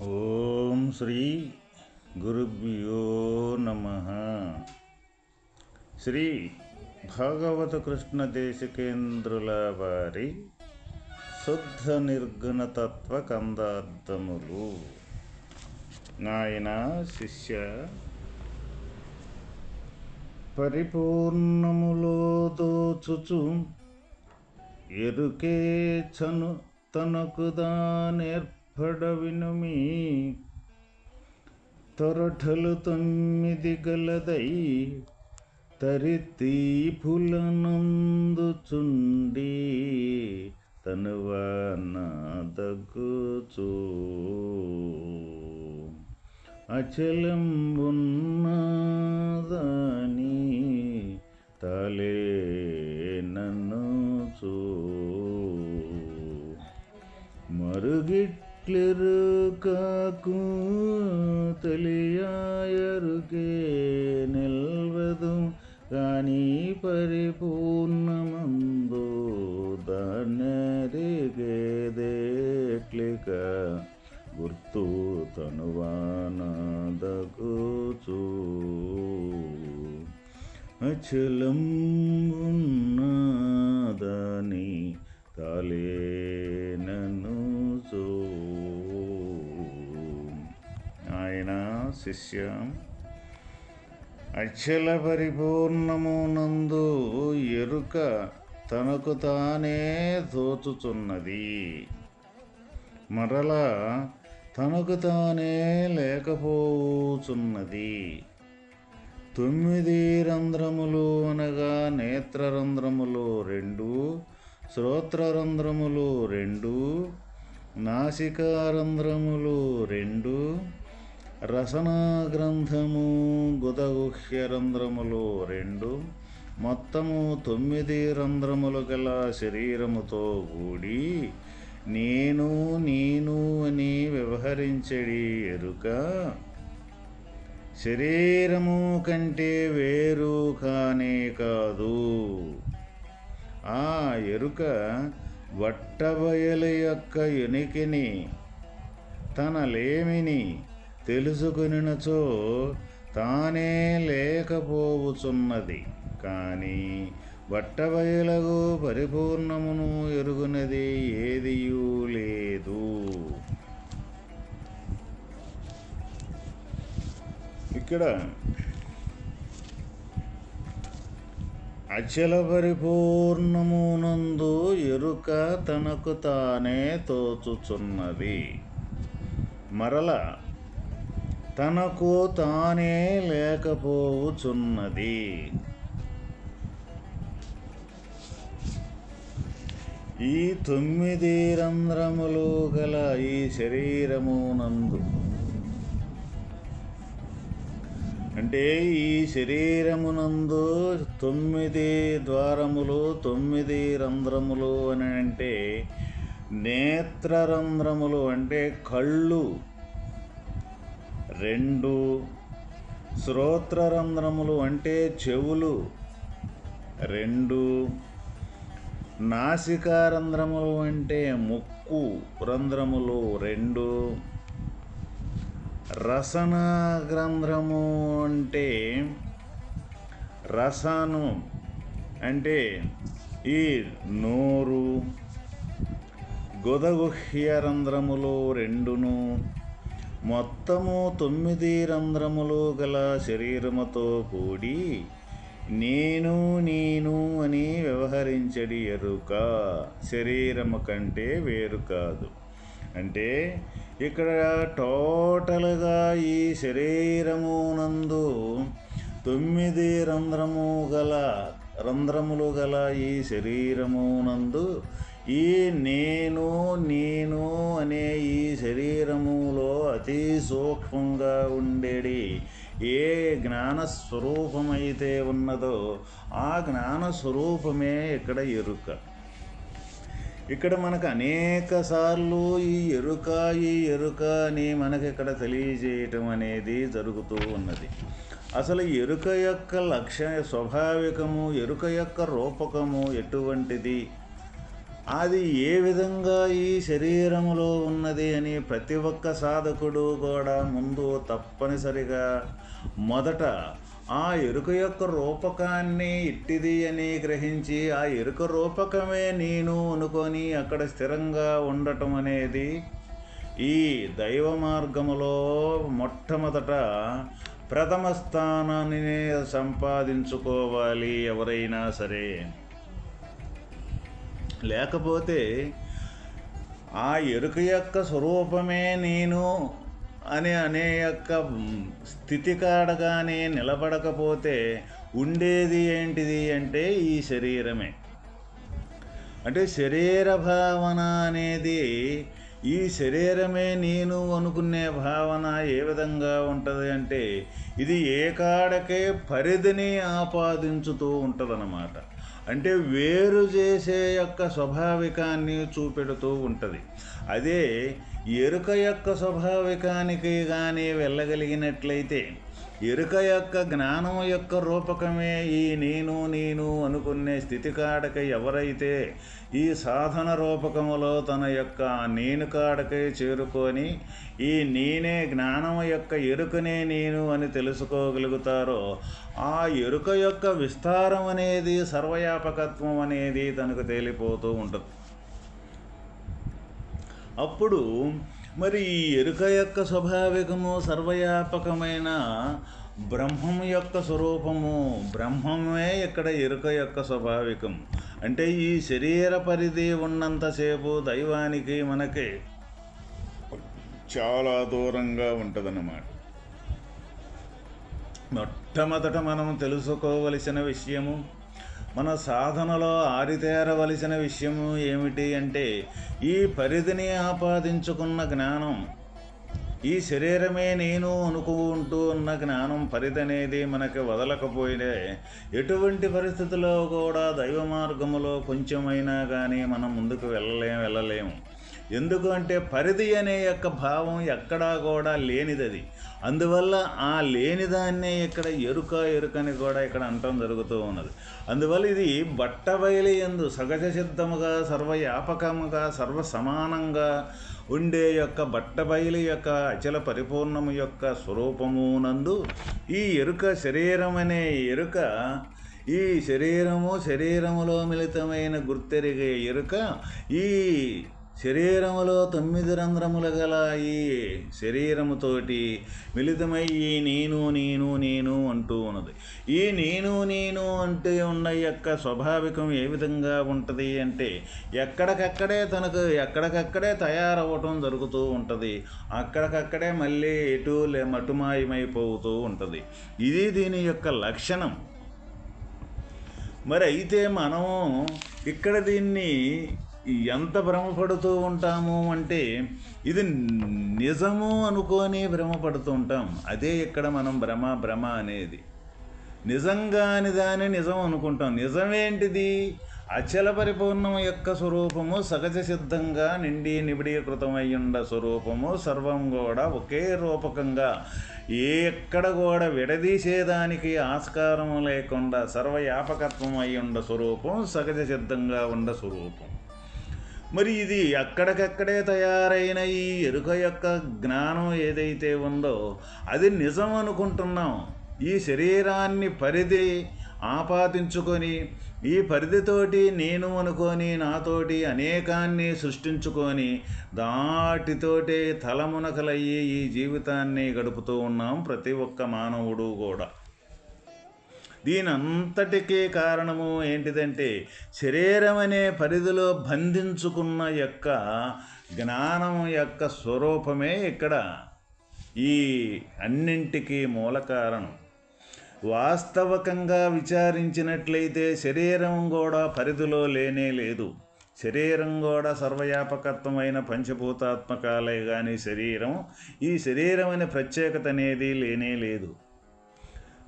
ఓం శ్రీ గురుభ్యో నమ. శ్రీ భాగవత కృష్ణ దేశికేంద్రుల వారి శుద్ధ నిర్గుణ తత్వ కందార్థములు. నాయన శిష్య పరిపూర్ణములో దోచుచు ఎరుకే చను తనకు దానేర్పడవినుమి తొరఠలు తొమ్మిది గలదై తరితీపులనందుచుండి తనువాన దగ్గుచూ అచలం ఉన్నదని తలే నన్ను చూ మరుగిట్ మరుగిట్లెరు కాకు తెలియాయరుకే నిల్వదు కానీ పరిపూర్ణమందు దాన్నెరిగేదేట్లిక గుర్తు తనువానదగుచూ అచలం ఉన్నదని తలే శిష్య. అచల పరిపూర్ణమునందు ఎరుక తనకు తానే దోచుచున్నది. మరలా తనకు తానే లేకపోచున్నది తొమ్మిది రంధ్రములు అనగా నేత్రరంధ్రములు రెండు శ్రోత్రరంధ్రములు రెండు నాసికారంధ్రములు రెండు రసనా గ్రంథము గుదగుహ్య రంధ్రములు రెండు మొత్తము తొమ్మిది రంధ్రములు గల శరీరముతో కూడి నేను నేను అని వ్యవహరించడి ఎరుక. శరీరము కంటే వేరు కానే కాదు. ఆ ఎరుక వట్టబయలు యొక్క ఎనికిని తన లేమిని తెలుసుకునినచో తానే లేకపోవుచున్నది. కానీ వట్టబయలకు పరిపూర్ణమును ఎరుగునది ఏదియూ లేదు. ఇక్కడ అచల పరిపూర్ణమునందు ఎరుక తనకు తానే తోచుచున్నది. మరల తనకు తానే లేకపోవుచున్నది. ఈ తొమ్మిది రంధ్రములు గల ఈ శరీరమునందు. అంటే ఈ శరీరమునందు తొమ్మిది ద్వారములు తొమ్మిది రంధ్రములు అని అంటే నేత్రరంధ్రములు అంటే కళ్ళు రెండు శ్రోత్రరంధ్రములు అంటే చెవులు. రెండు నాసికారంధ్రములు అంటే ముక్కు రంధ్రములు. రెండు రసన గ్రంథము అంటే రసను అంటే ఈ నోరు. గుదగుహ్య రంధ్రములు రెండును మొత్తము తొమ్మిది రంధ్రములు గల శరీరముతో కూడి నేను నేను అని వ్యవహరించడి ఎరుక. శరీరము కంటే వేరు కాదు. అంటే ఇక్కడ టోటల్గా ఈ శరీరమునందు తొమ్మిది రంధ్రము గల రంధ్రములు గల ఈ శరీరమునందు ఈ నేను నేను అనే ఈ శరీరములో అతి సూక్ష్మంగా ఉండేది ఏ జ్ఞాన స్వరూపమైతే ఉన్నదో ఆ జ్ఞాన స్వరూపమే ఇక్కడ ఎరుక. ఇక్కడ మనకు అనేక సార్లు ఈ ఎరుక ఈ ఎరుక అని మనకి ఇక్కడ తెలియజేయటం అనేది జరుగుతూ ఉన్నది. అసలు ఎరుక యొక్క లక్ష్య స్వాభావికము ఎరుక యొక్క రూపకము ఎటువంటిది? అది ఏ విధంగా ఈ శరీరములో ఉన్నది అని ప్రతి ఒక్క సాధకుడు కూడా ముందు తప్పనిసరిగా మొదట ఆ ఎరుక యొక్క రూపకాన్ని ఇట్టిది అని గ్రహించి ఆ ఎరుక రూపకమే నేను అనుకొని అక్కడ స్థిరంగా ఉండటం అనేది ఈ దైవ మార్గములో మొట్టమొదట ప్రథమ స్థానాన్ని సంపాదించుకోవాలి ఎవరైనా సరే. లేకపోతే ఆ ఎరుక యొక్క స్వరూపమే నేను అని అనే యొక్క స్థితి కాడగానే నిలబడకపోతే ఉండేది ఏంటిది అంటే ఈ శరీరమే. అంటే శరీర భావన అనేది ఈ శరీరమే నేను అనుకునే భావన ఏ విధంగా ఉంటుంది అంటే ఇది ఏ కాడకే పరిధిని ఆపాదించుతూ ఉంటుందన్నమాట. అంటే వేరు చేసే యొక్క స్వభావికాన్ని చూపెడుతూ ఉంటుంది. అదే ఎరుక యొక్క స్వాభావికానికి కానీ వెళ్ళగలిగినట్లయితే ఎరుక యొక్క జ్ఞానం యొక్క రూపకమే ఈ నేను నేను అనుకునే స్థితి కాడక ఎవరైతే ఈ సాధన రూపకములో తన యొక్క నేను కాడకై చేరుకొని ఈ నేనే జ్ఞానం యొక్క ఎరుకనే నేను అని తెలుసుకోగలుగుతారో ఆ ఎరుక యొక్క విస్తారం అనేది సర్వయాపకత్వం అనేది తనకు తేలిపోతూ ఉంటుంది. అప్పుడు మరి ఈ ఎరుక యొక్క స్వాభావికము సర్వయాపకమైన బ్రహ్మం యొక్క స్వరూపము. బ్రహ్మమే ఇక్కడ ఎరుక యొక్క స్వాభావికం. అంటే ఈ శరీర పరిధి ఉన్నంతసేపు దైవానికి మనకి చాలా దూరంగా ఉంటుందన్నమాట. మొట్టమొదట మనం తెలుసుకోవలసిన విషయము మన సాధనలో ఆరితేరవలసిన విషయము ఏమిటి అంటే ఈ పరిధిని ఆపాదించుకున్న జ్ఞానం ఈ శరీరమే నేను అనుకుంటూ ఉన్న జ్ఞానం పరిధి అనేది మనకి వదలకపోయినే ఎటువంటి పరిస్థితుల్లో కూడా దైవ మార్గములో కొంచెమైనా కానీ మనం ముందుకు వెళ్ళలేం వెళ్ళలేము. ఎందుకంటే పరిధి అనే యొక్క భావం ఎక్కడా కూడా లేనిదది. అందువల్ల ఆ లేనిదాన్నే ఇక్కడ ఎరుక ఎరుకని కూడా ఇక్కడ అంటం జరుగుతూ ఉన్నది. అందువల్ల ఇది బట్టబయలి ఎందు సహజ సిద్ధముగా సర్వయాపకముగా సర్వ సమానంగా ఉండే యొక్క బట్టబయలి యొక్క అచల పరిపూర్ణము యొక్క స్వరూపమునందు ఈ ఎరుక శరీరం అనే ఎరుక ఈ శరీరము శరీరములో మిళితమైన గుర్తెరిగే ఎరుక ఈ శరీరములో తొమ్మిది రంధ్రములు గల ఈ శరీరముతోటి మిళితమై ఈ నేను నేను నేను అంటూ ఉన్నది. ఈ నేను నేను అంటే ఉన్న యొక్క స్వాభావికం ఏ విధంగా ఉంటుంది అంటే ఎక్కడికక్కడే తనకు ఎక్కడికక్కడే తయారవ్వటం జరుగుతూ ఉంటుంది. అక్కడికక్కడే మళ్ళీ ఎటు లే మటుమాయమైపోతూ ఉంటుంది. ఇది దీని యొక్క లక్షణం. మరి అయితే మనము ఇక్కడ దీన్ని ఎంత భ్రమపడుతూ ఉంటాము అంటే ఇది నిజము అనుకొని భ్రమపడుతూ ఉంటాం. అదే ఇక్కడ మనం భ్రమ భ్రమ అనేది. నిజంగాని దాన్ని నిజం అనుకుంటాం. నిజమేంటిది? అచల పరిపూర్ణం యొక్క స్వరూపము సహజ సిద్ధంగా నిండి నిబిడీకృతమయ్యుండ స్వరూపము సర్వం కూడా ఒకే రూపకంగా. ఎక్కడ కూడా విడదీసేదానికి ఆస్కారం లేకుండా సర్వయాపకత్వం అయ్యుండ స్వరూపం సహజ సిద్ధంగా ఉండ స్వరూపం. మరి ఇది అక్కడికక్కడే తయారైన ఈ ఎరుక యొక్క జ్ఞానం ఏదైతే ఉందో అది నిజం అనుకుంటున్నాం. ఈ శరీరాన్ని పరిధి ఆపాదించుకొని ఈ పరిధితోటి నేను అనుకొని నాతోటి అనేకాన్ని సృష్టించుకొని దాటితోటే తలమునకలయ్యి ఈ జీవితాన్ని గడుపుతూ ఉన్నాం ప్రతి ఒక్క మానవుడు కూడా. దీనంతటికీ కారణము ఏంటిదంటే శరీరం అనే పరిధిలో బంధించుకున్న యొక్క జ్ఞానం యొక్క స్వరూపమే ఇక్కడ ఈ అన్నింటికీ మూల కారణం. వాస్తవకంగా విచారించినట్లయితే శరీరం కూడా పరిధిలో లేనే లేదు. శరీరం కూడా సర్వవ్యాపకత్వమైన పంచభూతాత్మకాలే కానీ శరీరం ఈ శరీరం అనే ప్రత్యేకత అనేది లేనే లేదు.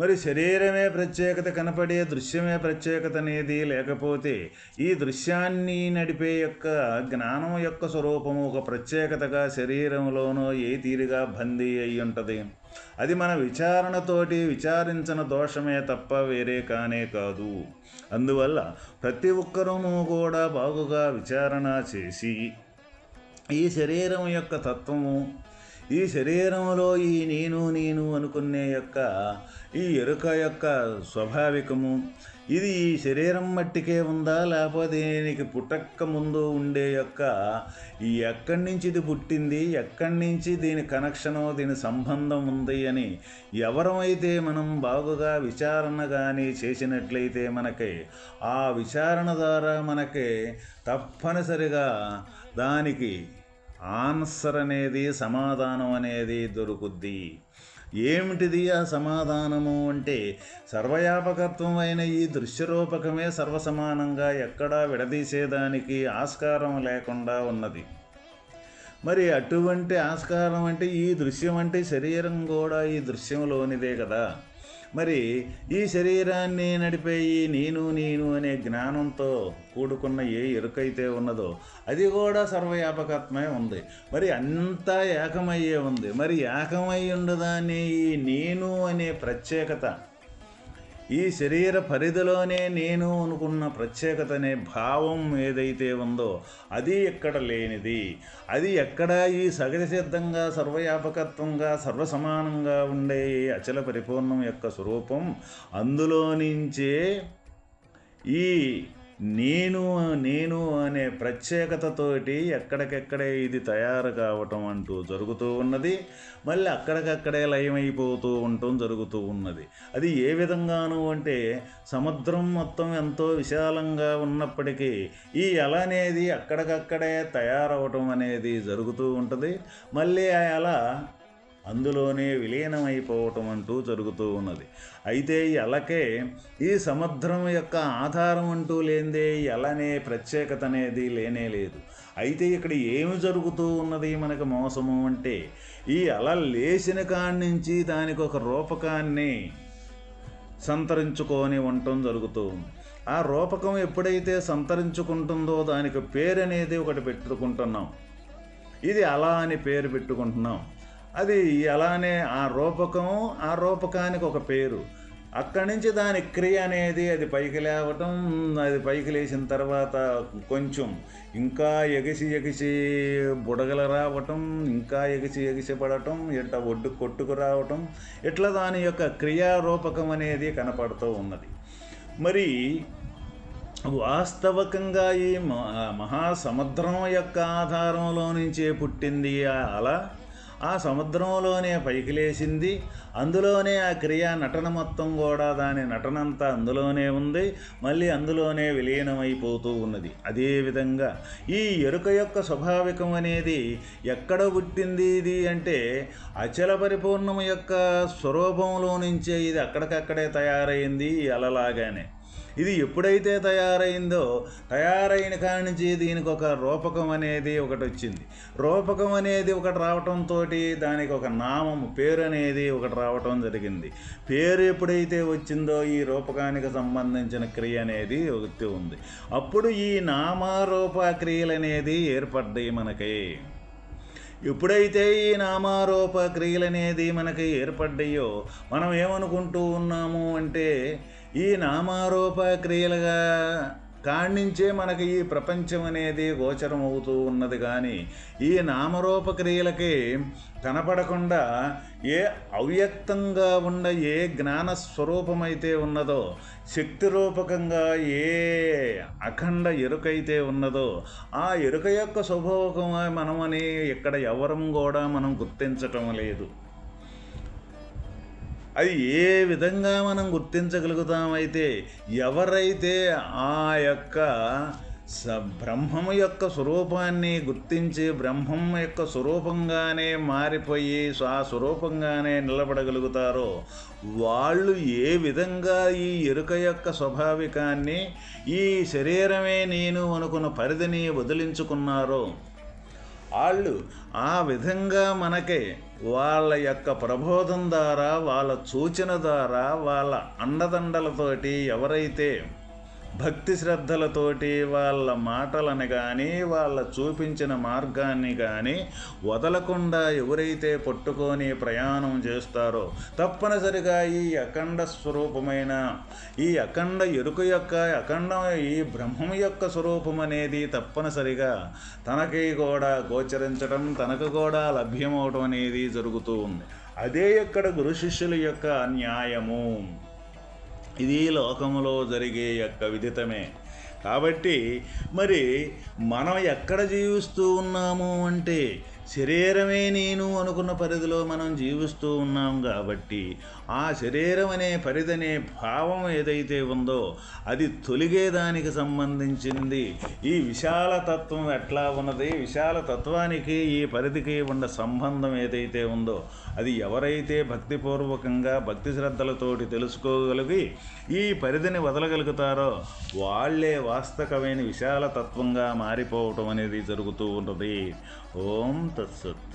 మరి శరీరమే ప్రత్యేకత కనపడే దృశ్యమే ప్రత్యేకత అనేది లేకపోతే ఈ దృశ్యాన్ని నడిపే యొక్క జ్ఞానం యొక్క స్వరూపము ఒక ప్రత్యేకతగా శరీరంలోనో ఏ తీరుగా బందీ అయి ఉంటుంది? అది మన విచారణతోటి విచారించిన దోషమే తప్ప వేరే కానే కాదు. అందువల్ల ప్రతి ఒక్కరూ కూడా బాగుగా విచారణ చేసి ఈ శరీరం యొక్క తత్వము ఈ శరీరంలో ఈ నేను నేను అనుకునే యొక్క ఈ ఎరుక యొక్క స్వాభావికము ఇది ఈ శరీరం మట్టికే ఉందా? లేకపోతే దీనికి పుట్టక్క ముందు ఉండే యొక్క ఈ ఎక్కడి నుంచి ఇది పుట్టింది? ఎక్కడి నుంచి దీని కనెక్షను దీని సంబంధం ఉంది అని ఎవరమైతే మనం బాగుగా విచారణ కానీ చేసినట్లయితే మనకి ఆ విచారణ ద్వారా మనకి తప్పనిసరిగా దానికి ఆన్సర్ అనేది సమాధానం అనేది దొరుకుద్ది. ఏమిటిది ఆ సమాధానము అంటే సర్వయాపకత్వం అయిన ఈ దృశ్యరూపకమే సర్వసమానంగా ఎక్కడా విడదీసేదానికి ఆస్కారం లేకుండా ఉన్నది. మరి అటువంటి ఆస్కారం అంటే ఈ దృశ్యం అంటే శరీరం కూడా ఈ దృశ్యంలోనిదే కదా. మరి ఈ శరీరాన్ని నడిపే ఈ నేను నేను అనే జ్ఞానంతో కూడుకున్న ఏ ఎరుకైతే ఉన్నదో అది కూడా సర్వవ్యాపకత్వమే ఉంది. మరి అంతా ఏకమయ్యే ఉంది. మరి ఏకమై ఉండదాన్ని ఈ నేను అనే ప్రత్యేకత ఈ శరీర పరిధిలోనే నేను అనుకున్న ప్రత్యేకత అనే భావం ఏదైతే ఉందో అది ఎక్కడ లేనిది. అది ఎక్కడ ఈ సగజ సిద్ధంగా సర్వవ్యాపకత్వంగా సర్వసమానంగా ఉండే అచల పరిపూర్ణం యొక్క స్వరూపం అందులో నుంచే ఈ నేను నేను అనే ప్రత్యేకతతోటి ఎక్కడికెక్కడే ఇది తయారు కావటం అంటూ జరుగుతూ ఉన్నది. మళ్ళీ అక్కడికక్కడే లయమైపోతూ ఉండటం జరుగుతూ ఉన్నది. అది ఏ విధంగాను అంటే సముద్రం మొత్తం ఎంతో విశాలంగా ఉన్నప్పటికీ ఈ ఎల అనేది అక్కడికక్కడే తయారవటం అనేది జరుగుతూ ఉంటుంది. మళ్ళీ ఆ ఎలా అందులోనే విలీనమైపోవటం అంటూ జరుగుతూ ఉన్నది. అయితే ఎలకే ఈ సముద్రం యొక్క ఆధారం అంటూ లేనిదే ఎలనే ప్రత్యేకత అనేది లేనే లేదు. అయితే ఇక్కడ ఏమి జరుగుతూ ఉన్నది మనకు మోసము అంటే ఈ అల లేచిన కాడి నుంచి దానికి ఒక రూపకాన్ని సంతరించుకొని ఉండటం జరుగుతూ ఉంది. ఆ రూపకం ఎప్పుడైతే సంతరించుకుంటుందో దానికి పేరు అనేది ఒకటి పెట్టుకుంటున్నాం. ఇది అలా అని పేరు పెట్టుకుంటున్నాం. అది అలానే ఆ రూపకం ఆ రూపకానికి ఒక పేరు. అక్కడి నుంచి దాని క్రియ అనేది అది పైకి లేవటం అది పైకి లేచిన తర్వాత కొంచెం ఇంకా ఎగిసి ఎగిసి బుడగల రావటం ఇంకా ఎగిసి ఎగిసి పడటం ఇట్లా ఒడ్డు కొట్టుకు రావటం ఇట్లా దాని యొక్క క్రియారూపకం అనేది కనపడుతూ ఉన్నది. మరి వాస్తవకంగా ఈ మహాసముద్రం యొక్క ఆధారంలో నుంచే పుట్టింది అలా ఆ సముద్రంలోనే పైకి లేచింది అందులోనే ఆ క్రియా నటన మొత్తం కూడా దాని నటనంతా అందులోనే ఉంది. మళ్ళీ అందులోనే విలీనమైపోతూ ఉన్నది. అదేవిధంగా ఈ ఎరుక యొక్క స్వాభావికం అనేది ఎక్కడ పుట్టింది ఇది అంటే అచల పరిపూర్ణము యొక్క స్వరూపంలో నుంచే ఇది అక్కడికక్కడే తయారైంది అలలాగానే. ఇది ఎప్పుడైతే తయారైందో తయారైన కాడి నుంచి దీనికి ఒక రూపకం అనేది ఒకటి వచ్చింది. రూపకం అనేది ఒకటి రావటంతో దానికి ఒక నామం పేరు అనేది ఒకటి రావటం జరిగింది. పేరు ఎప్పుడైతే వచ్చిందో ఈ రూపకానికి సంబంధించిన క్రియ అనేది ఒకటి ఉంది. అప్పుడు ఈ నామారూప క్రియలు అనేది ఏర్పడ్డాయి మనకి. ఎప్పుడైతే ఈ నామారూప క్రియలు అనేది మనకి ఏర్పడ్డాయో మనం ఏమనుకుంటూ ఉన్నాము అంటే ఈ నామారూప క్రియలుగా కాణించే మనకి ఈ ప్రపంచం అనేది గోచరం అవుతూ ఉన్నది కానీ ఈ నామరూప క్రియలకి కనపడకుండా ఏ అవ్యక్తంగా ఉన్న ఏ జ్ఞాన స్వరూపమైతే ఉన్నదో శక్తి రూపకంగా ఏ అఖండ ఎరుకైతే ఉన్నదో ఆ ఎరుక యొక్క స్వభావకమే మనమని ఇక్కడ ఎవరం కూడా మనం గుర్తించటం లేదు. అది ఏ విధంగా మనం గుర్తించగలుగుతామైతే ఎవరైతే ఆ యొక్క స బ్రహ్మము యొక్క స్వరూపాన్ని గుర్తించి బ్రహ్మం యొక్క స్వరూపంగానే మారిపోయి ఆ స్వరూపంగానే నిలబడగలుగుతారో వాళ్ళు ఏ విధంగా ఈ ఎరుక యొక్క స్వాభావికాన్ని ఈ శరీరమే నేను అనుకున్న పరిధిని వదిలించుకున్నారో వాళ్ళు ఆ విధంగా మనకే వాళ్ళ యొక్క ప్రబోధం ద్వారా వాళ్ళ సూచన ద్వారా వాళ్ళ అండదండలతోటి ఎవరైతే భక్తి శ్రద్ధలతోటి వాళ్ళ మాటలను కానీ వాళ్ళ చూపించిన మార్గాన్ని కానీ వదలకుండా ఎవరైతే పట్టుకొని ప్రయాణం చేస్తారో తప్పనిసరిగా ఈ అఖండ స్వరూపమైన ఈ అఖండ ఎరుక యొక్క అఖండం ఈ బ్రహ్మం యొక్క స్వరూపం అనేది తప్పనిసరిగా తనకి కూడా గోచరించడం తనకు కూడా లభ్యమవడం అనేది జరుగుతూ ఉంది. అదే ఇక్కడ గురు శిష్యుల యొక్క న్యాయము. ఇది లోకములో జరిగే యొక్క విదితమే. కాబట్టి మరి మనం ఎక్కడ జీవిస్తూ ఉన్నాము అంటే శరీరమే నేను అనుకున్న పరిధిలో మనం జీవిస్తూ ఉన్నాం కాబట్టి ఆ శరీరం అనే పరిధనే భావం ఏదైతే ఉందో అది తొలిగేదానికి సంబంధించింది. ఈ విశాల తత్వం ఎట్లా ఉన్నది? విశాల తత్వానికి ఈ పరిధికి ఉన్న సంబంధం ఏదైతే ఉందో అది ఎవరైతే భక్తిపూర్వకంగా భక్తి శ్రద్ధలతోటి తెలుసుకోగలిగి ఈ పరిధిని వదలగలుగుతారో వాళ్ళే వాస్తవమైన విశాల తత్వంగా మారిపోవటం అనేది జరుగుతూ ఉంటుంది ओं तत्सत्